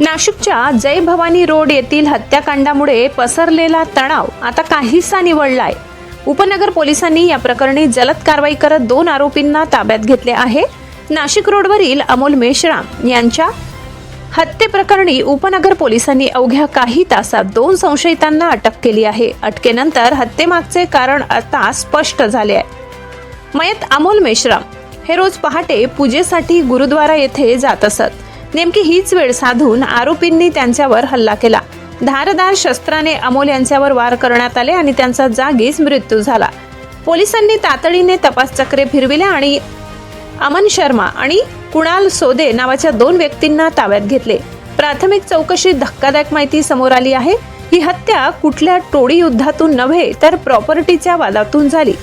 नाशिकच्या जय भवानी रोड येथील हत्याकांडामुळे पसरलेला तणाव आता काहीसा निवडलाय उपनगर पोलिसांनी या प्रकरणी जलद कारवाई करत दोन आरोपींना ताब्यात घेतले आहे. नाशिक रोडवरील अमोल मेश्राम यांच्या हत्येप्रकरणी उपनगर पोलिसांनी अवघ्या काही तासात दोन संशयितांना अटक केली आहे. अटकेनंतर हत्येमागचे कारण आता स्पष्ट झाले आहे. मयत अमोल मेश्राम हे रोज पहाटे पूजेसाठी गुरुद्वारा येथे जात असत. नेमकी हीच वेळ साधून आरोपींनी त्यांच्यावर हल्ला केला. धारदार शस्त्राने अमोल यांच्यावर वार करण्यात आले आणि त्यांचा जागीच मृत्यू झाला. पोलिसांनी तातडीने तपास चक्रे फिरविल्या आणि अमन शर्मा आणि कुणाल सोदे नावाच्या दोन व्यक्तींना ताब्यात घेतले. प्राथमिक चौकशीत धक्कादायक माहिती समोर आली आहे. ही हत्या कुठल्या टोळी युद्धातून नव्हे तर प्रॉपर्टीच्या वादातून झाली.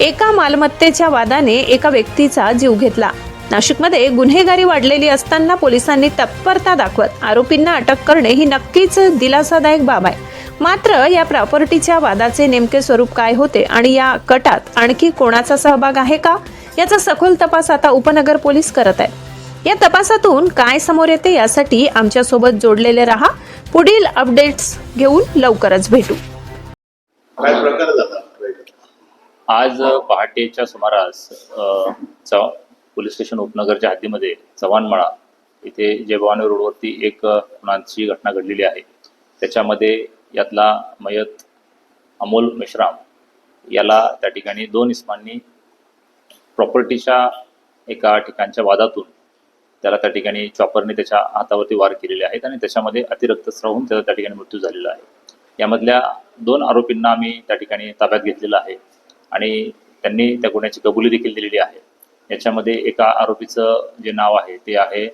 एका मालमत्तेच्या वादाने एका व्यक्तीचा जीव घेतला. नाशिकमध्ये गुन्हेगारी वाढलेली असताना पोलिसांनी तत्परता दाखवत आरोपींना अटक करणे ही नक्कीच दिलासादायक बाब आहे. मात्र या प्रॉपर्टीच्या वादाचे नेमके स्वरूप काय होते आणि या कटात आणखी कोणाचा सहभाग आहे का? याचा सखोल तपास आता उपनगर पोलीस करत आहेत. या तपासातून काय समोर येते यासाठी आमच्यासोबत जोडलेले रहा. पुढील अपडेट्स घेऊन लवकरच भेटू. काय प्रकार झाला? आज पहाटेच्या सुमारास पोलीस स्टेशन उपनगरच्या हद्दीमध्ये चव्हाणमाळा इथे जयभवानी रोडवरती एक अ, खुनाची घटना घडलेली आहे. त्याच्यामध्ये यातला मयत अमोल मेश्राम याला त्या ठिकाणी दोन इस्मांनी प्रॉपर्टीच्या एका ठिकाणच्या वादातून त्याला त्या ठिकाणी चॉपरने त्याच्या हातावरती वार केलेले आहेत आणि त्याच्यामध्ये अतिरक्तस्राव होऊन त्याचा त्या ठिकाणी मृत्यू झालेला आहे. यामधल्या दोन आरोपींना आम्ही त्या ठिकाणी ताब्यात घेतलेला आहे आणि त्यांनी त्या गुन्ह्याची कबुली देखील दिलेली आहे. याच्यामध्ये एका आरोपीचं जे नाव आहे ते आहे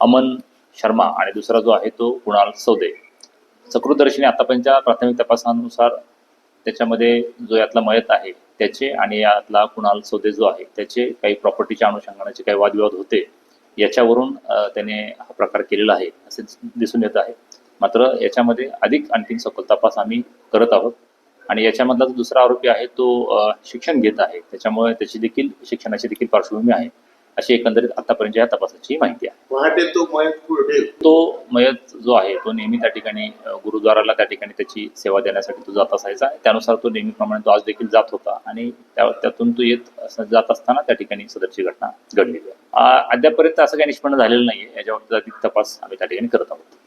अमन शर्मा आणि दुसरा जो आहे तो कुणाल सौदे. सकृतदर्शनी आतापर्यंतच्या प्राथमिक तपासानुसार त्याच्यामध्ये जो यातला मयत आहे त्याचे आणि यातला कुणाल सौदे जो आहे त्याचे काही प्रॉपर्टीच्या अनुषंगाने काही वादविवाद होते याच्यावरून त्याने हा प्रकार केलेला आहे असे दिसून येत आहे. मात्र याच्यामध्ये अधिक आणखीन सखोल तपास आम्ही करत आहोत. आणि याच्यामधला जो दुसरा आरोपी आहे तो शिक्षण घेत आहे. त्याच्यामुळे त्याची देखील शिक्षणाची देखील पार्श्वभूमी आहे. अशी एकंदरीत आतापर्यंत या तपासाची माहिती आहे. पहाटे तो मयत कुठे तो मयत जो आहे तो नेहमी त्या ठिकाणी गुरुद्वाराला त्या ठिकाणी त्याची सेवा देण्यासाठी तो जात असायचा. त्यानुसार तो नेहमीप्रमाणे तो आज देखील जात होता. आणि त्या- त्यातून तो येत जात असताना त्या ठिकाणी सदरची घटना घडलेली आहे. अद्यापर्यंत असं काही निष्पन्न झालेलं नाहीये. याच्यावर अधिक तपास आम्ही त्या ठिकाणी करत आहोत.